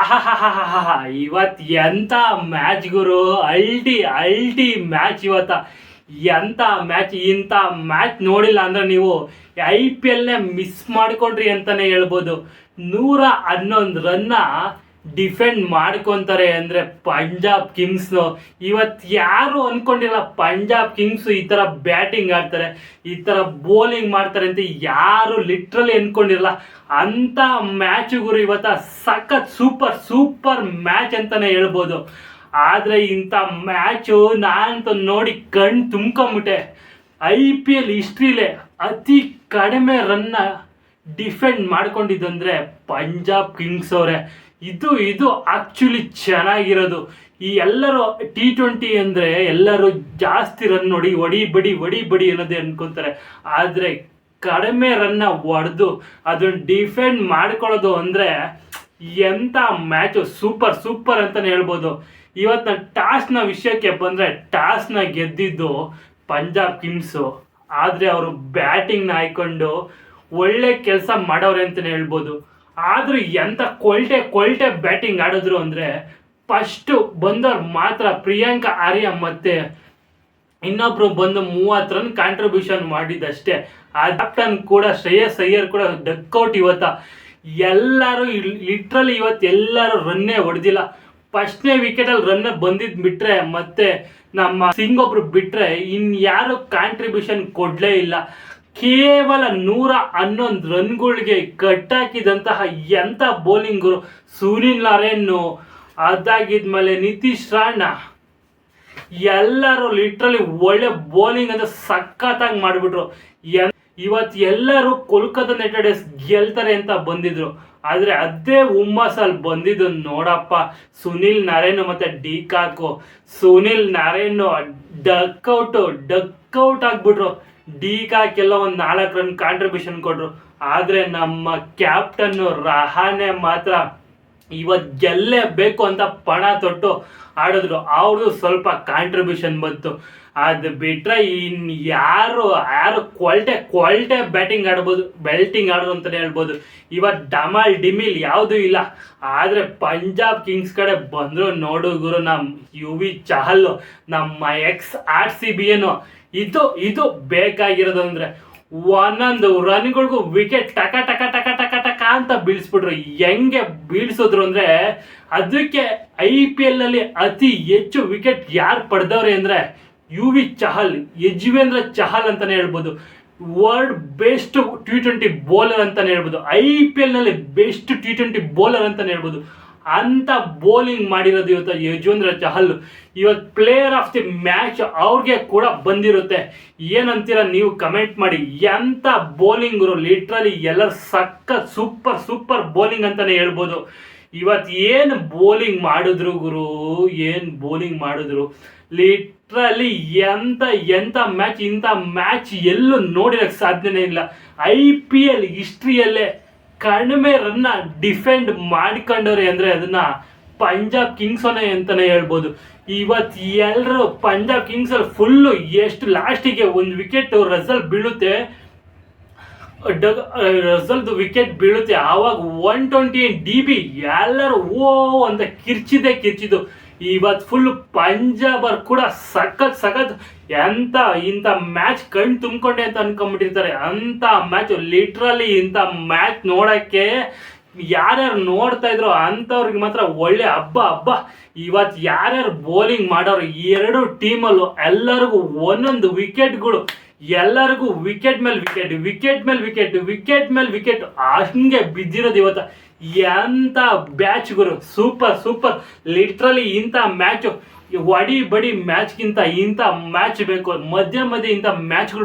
ಆಹಾಹಾಹಾಹಾ ಇವತ್ ಎಂತ ಮ್ಯಾಚ್ ಗುರು? ಅಲ್ಟಿ ಅಲ್ಟಿ ಮ್ಯಾಚ್ ಇವತ್ತ. ಎಂತ ಮ್ಯಾಚ್ ಇಂಥ ಮ್ಯಾಚ್ ನೋಡಿಲ್ಲ ಅಂದ್ರೆ ನೀವು ಐ ಪಿ ಎಲ್ನೇ ಮಿಸ್ ಮಾಡ್ಕೊಂಡ್ರಿ ಅಂತಾನೆ ಹೇಳ್ಬೋದು. ನೂರ ಹನ್ನೊಂದು ರನ್ನ ಡಿಫೆಂಡ್ ಮಾಡ್ಕೊಂತಾರೆ ಅಂದ್ರೆ ಪಂಜಾಬ್ ಕಿಂಗ್ಸ್ನು ಇವತ್ತು ಯಾರು ಅನ್ಕೊಂಡಿಲ್ಲ ಪಂಜಾಬ್ ಕಿಂಗ್ಸ್ ಈ ತರ ಬ್ಯಾಟಿಂಗ್ ಆಡ್ತಾರೆ, ಈ ತರ ಬೌಲಿಂಗ್ ಮಾಡ್ತಾರೆ ಅಂತ ಯಾರು ಲಿಟ್ರಲಿ ಅಂದ್ಕೊಂಡಿರಲ್ಲ ಮ್ಯಾಚ್ ಗುರು ಇವತ್ತ ಸಖತ್ ಸೂಪರ್ ಸೂಪರ್ ಮ್ಯಾಚ್ ಅಂತಾನೆ ಹೇಳ್ಬೋದು. ಆದ್ರೆ ಇಂಥ ಮ್ಯಾಚು ನಾನಂತೂ ನೋಡಿ ಕಣ್ ತುಂಬ್ಕೊಂಬಿಟ್ಟೆ. ಐ ಪಿ ಎಲ್ ಹಿಸ್ಟ್ರಿಲೇ ಅತಿ ಕಡಿಮೆ ರನ್ನ ಡಿಫೆಂಡ್ ಮಾಡ್ಕೊಂಡಿದ್ದಂದ್ರೆ ಪಂಜಾಬ್ ಕಿಂಗ್ಸ್ ಅವರೇ. ಇದು ಇದು ಆಕ್ಚುಲಿ ಚೆನ್ನಾಗಿರೋದು. ಈ ಎಲ್ಲರೂ ಟಿ ಟ್ವೆಂಟಿ ಅಂದರೆ ಎಲ್ಲರೂ ಜಾಸ್ತಿ ರನ್ ನೋಡಿ, ಒಡಿ ಬಡಿ ಒಡಿ ಬಡಿ ಅನ್ನೋದೇ ಅನ್ಕೊತಾರೆ. ಆದರೆ ಕಡಿಮೆ ರನ್ನ ಹೊಡೆದು ಅದನ್ನು ಡಿಫೆಂಡ್ ಮಾಡ್ಕೊಳ್ಳೋದು ಅಂದರೆ ಎಂಥ ಮ್ಯಾಚು ಸೂಪರ್ ಸೂಪರ್ ಅಂತಲೇ ಹೇಳ್ಬೋದು. ಇವತ್ತು ನಾನು ಟಾಸ್ನ ವಿಷಯಕ್ಕೆ ಬಂದರೆ ಟಾಸ್ನ ಗೆದ್ದಿದ್ದು ಪಂಜಾಬ್ ಕಿಂಗ್ಸು. ಆದರೆ ಅವರು ಬ್ಯಾಟಿಂಗ್ನ ಆಯ್ಕೊಂಡು ಒಳ್ಳೆ ಕೆಲಸ ಮಾಡೋರೆ ಅಂತಲೇ ಹೇಳ್ಬೋದು. ಆದರೂ ಎಂಥ ಕೊಲ್ಟೆ ಕೊಲ್ಟೆ ಬ್ಯಾಟಿಂಗ್ ಆಡಿದ್ರು ಅಂದರೆ ಫಸ್ಟು ಬಂದವ್ರು ಮಾತ್ರ ಪ್ರಿಯಾಂಕಾ, ಆರ್ಯ ಮತ್ತೆ ಇನ್ನೊಬ್ರು ಬಂದು ಮೂವತ್ತು ರನ್ ಕಾಂಟ್ರಿಬ್ಯೂಷನ್ ಮಾಡಿದ್ದಷ್ಟೇ ಆ ಕ್ಯಾಪ್ಟನ್ ಕೂಡ, ಶ್ರೇಯಸ್ ಅಯ್ಯರ್ ಕೂಡ ಡಕ್ಔಟ್ ಇವತ್ತ. ಎಲ್ಲರೂ ಲಿಟ್ರಲಿ ಇವತ್ತು ಎಲ್ಲರೂ ರನ್ನೇ ಹೊಡೆದಿಲ್ಲ. ಫಸ್ಟ್ನೇ ವಿಕೆಟಲ್ಲಿ ರನ್ ಬಂದಿದ್ದು ಬಿಟ್ರೆ ಮತ್ತೆ ನಮ್ಮ ಸಿಂಗ್ ಒಬ್ರು ಬಿಟ್ರೆ ಇನ್ಯಾರು ಕಾಂಟ್ರಿಬ್ಯೂಷನ್ ಕೊಡಲೇ ಇಲ್ಲ. ಕೇವಲ ನೂರ ಹನ್ನೊಂದು ರನ್ಗಳಿಗೆ ಕಟ್ಟಾಕಿದಂತಹ ಎಂಥ ಬೌಲಿಂಗರು ಸುನಿಲ್ ನಾರೇನು ಅದಾಗಿದ್ಮೇಲೆ ನಿತೀಶ್ ರಾಣ ಎಲ್ಲರೂ ಲಿಟ್ರಲಿ ಒಳ್ಳೆ ಬೌಲಿಂಗ್ ಅಂತ ಸಖತ್ತಾಗಿ ಮಾಡಿಬಿಟ್ರು. ಇವತ್ತು ಎಲ್ಲರೂ ಕೋಲ್ಕತ್ತಾ ನೈಟ್ ರೈಡರ್ಸ್ ಗೆಲ್ತಾರೆ ಅಂತ ಬಂದಿದ್ರು. ಆದರೆ ಅದೇ ಹುಮ್ಮಸ್ಸಲ್ಲಿ ಬಂದಿದ್ದು ನೋಡಪ್ಪ. ಸುನಿಲ್ ನಾರಾಯಣ್ ಮತ್ತೆ de Kock. Sunil Narayan duck out duck out ಆಗ್ಬಿಟ್ರು. De ಕಾಕೆಲ್ಲ ಒಂದು ನಾಲ್ಕು ರನ್ ಕಾಂಟ್ರಿಬ್ಯೂಷನ್ ಕೊಟ್ಟರು ಆದರೆ ನಮ್ಮ ಕ್ಯಾಪ್ಟನ್ನು ರಹಾನೆ ಮಾತ್ರ ಇವತ್ತು ಗೆಲ್ಲೇಬೇಕು ಅಂತ ಪಣ ತೊಟ್ಟು ಆಡಿದ್ರು ಅವ್ರದ್ದು ಸ್ವಲ್ಪ ಕಾಂಟ್ರಿಬ್ಯೂಷನ್ ಬಂತು. ಅದು ಬಿಟ್ರೆ ಇನ್ ಯಾರು ಯಾರು ಕ್ವಾಲ್ಟೆ ಕ್ವಾಲ್ಟೆ ಬ್ಯಾಟಿಂಗ್ ಆಡ್ಬೋದು ಬೆಲ್ಟಿಂಗ್ ಆಡೋದು ಅಂತಲೇ ಹೇಳ್ಬೋದು. ಇವತ್ತು ಡಮಾಲ್, ಡಿಮಿಲ್ ಯಾವುದೂ ಇಲ್ಲ. ಆದರೆ ಪಂಜಾಬ್ ಕಿಂಗ್ಸ್ ಕಡೆ ಬಂದರು ನೋಡು ಗುರು ನಮ್ಮ ಯು ವಿ ಚಹಲ್, ನಮ್ಮ ಎಕ್ಸ್ ಆರ್ ಸಿ ಬಿ ಏನು ಇದು ಇದು ಬೇಕಾಗಿರೋದು ಅಂದರೆ ಒಂದೊಂದು ರನ್ಗಳಿಗೂ ವಿಕೆಟ್ ಟಕ ಟಕ ಟಕ ಅಂತ ಬೀಳಿಸ್ಬಿಟ್ರು. ಹೆಂಗೆ ಬೀಳ್ಸಿದ್ರು ಅಂದರೆ ಅದಕ್ಕೆ ಐ ಪಿ ಎಲ್ನಲ್ಲಿ ಅತಿ ಹೆಚ್ಚು ವಿಕೆಟ್ ಯಾರು ಪಡೆದವ್ರೆ ಅಂದರೆ ಯು ವಿ ಚಹಲ್, ಯಜ್ವೇಂದ್ರ ಚಹಲ್ ಅಂತಲೇ ಹೇಳ್ಬೋದು. World best T twenty bowler ಅಂತಲೇ ಹೇಳ್ಬೋದು. ಐ ಪಿ ಎಲ್ನಲ್ಲಿ ಬೆಸ್ಟ್ ಟಿ ಟ್ವೆಂಟಿ ಬೌಲರ್ ಅಂತಲೇ ಹೇಳ್ಬೋದು. ಅಂತ ಬೌಲಿಂಗ್ ಮಾಡಿರೋದು ಇವತ್ತು ಯಜುವೇಂದ್ರ ಚಹಲ್. ಇವತ್ತು ಪ್ಲೇಯರ್ ಆಫ್ ದಿ ಮ್ಯಾಚ್ ಅವ್ರಿಗೆ ಕೂಡ ಬಂದಿರುತ್ತೆ. ಏನಂತೀರ ನೀವು ಕಮೆಂಟ್ ಮಾಡಿ. ಎಂಥ ಬೌಲಿಂಗರು ಲಿಟ್ರಲಿ ಎಲ್ಲ ಸಕ್ಕ ಸೂಪರ್ ಸೂಪರ್ ಬೌಲಿಂಗ್ ಅಂತಲೇ ಹೇಳ್ಬೋದು. ಇವತ್ತು ಏನು ಬೌಲಿಂಗ್ ಮಾಡಿದ್ರು ಗುರು? ಏನು ಬೌಲಿಂಗ್ ಮಾಡಿದ್ರು? ಲಿಟ್ರಲಿ ಎಂಥ ಎಂಥ ಮ್ಯಾಚ್ ಇಂಥ ಮ್ಯಾಚ್ ಎಲ್ಲೂ ನೋಡಿರೋಕ್ಕೆ ಸಾಧ್ಯನೇ ಇಲ್ಲ. ಐ ಪಿ ಎಲ್ ಹಿಸ್ಟ್ರಿಯಲ್ಲೇ ಕಡಿಮೆ ರನ್ನ ಡಿಫೆಂಡ್ ಮಾಡ್ಕೊಂಡವ್ರೆ ಅಂದರೆ ಅದನ್ನ ಪಂಜಾಬ್ ಕಿಂಗ್ಸನೇ ಅಂತಲೇ ಹೇಳ್ಬೋದು. ಇವತ್ತು ಎಲ್ಲರೂ ಪಂಜಾಬ್ ಕಿಂಗ್ಸಲ್ಲಿ ಫುಲ್ಲು ಎಷ್ಟು ಲಾಸ್ಟಿಗೆ ಒಂದು ವಿಕೆಟ್ ರಸಲ್ ಬೀಳುತ್ತೆ. ಡಗ್ ರಸಲ್ದು ವಿಕೆಟ್ ಬೀಳುತ್ತೆ. ಆವಾಗ ಒನ್ ಟ್ವೆಂಟಿ ಡಿ ಬಿ ಎಲ್ಲರೂ ಓ ಅಂತ ಕಿರ್ಚಿದೆ, ಕಿರ್ಚಿದ್ದು. ಇವತ್ತು ಫುಲ್ ಪಂಜಾಬರ್ ಕೂಡ ಸಖತ್ ಸಖತ್ ಎಂಥ ಇಂಥ ಮ್ಯಾಚ್ ಕಣ್ ತುಂಬಿಕೊಂಡೆ ಅಂತ ಅನ್ಕೊಂಡ್ಬಿಟ್ಟಿರ್ತಾರೆ. ಅಂತ ಮ್ಯಾಚ್ ಲಿಟ್ರಲಿ ಇಂಥ ಮ್ಯಾಚ್ ನೋಡೋಕ್ಕೆ ಯಾರ್ಯಾರು ನೋಡ್ತಾ ಇದ್ರು ಅಂಥವ್ರಿಗೆ ಮಾತ್ರ ಒಳ್ಳೆ ಹಬ್ಬ ಹಬ್ಬ. ಇವತ್ತು ಯಾರ್ಯಾರು ಬೌಲಿಂಗ್ ಮಾಡೋರು ಎರಡು ಟೀಮಲ್ಲೂ ಎಲ್ಲರಿಗೂ ಒಂದೊಂದು ವಿಕೆಟ್ಗಳು ಎಲ್ಲರಿಗೂ ವಿಕೆಟ್ ಮೇಲೆ ವಿಕೆಟ್ ವಿಕೆಟ್ ಮೇಲೆ ವಿಕೆಟ್ ವಿಕೆಟ್ ಮೇಲೆ ವಿಕೆಟ್ ಹಂಗೆ ಬಿದ್ದಿರೋದು ಇವತ್ತು. ಎಂಥ ಬ್ಯಾಚ್ಗಳು ಸೂಪರ್ ಸೂಪರ್ ಲಿಟ್ರಲಿ ಇಂಥ ಮ್ಯಾಚು ಒಡಿ ಬಡಿ ಮ್ಯಾಚ್ಗಿಂತ ಇಂಥ ಮ್ಯಾಚ್ ಬೇಕು. ಮಧ್ಯ ಮಧ್ಯ ಇಂಥ ಮ್ಯಾಚ್ಗಳು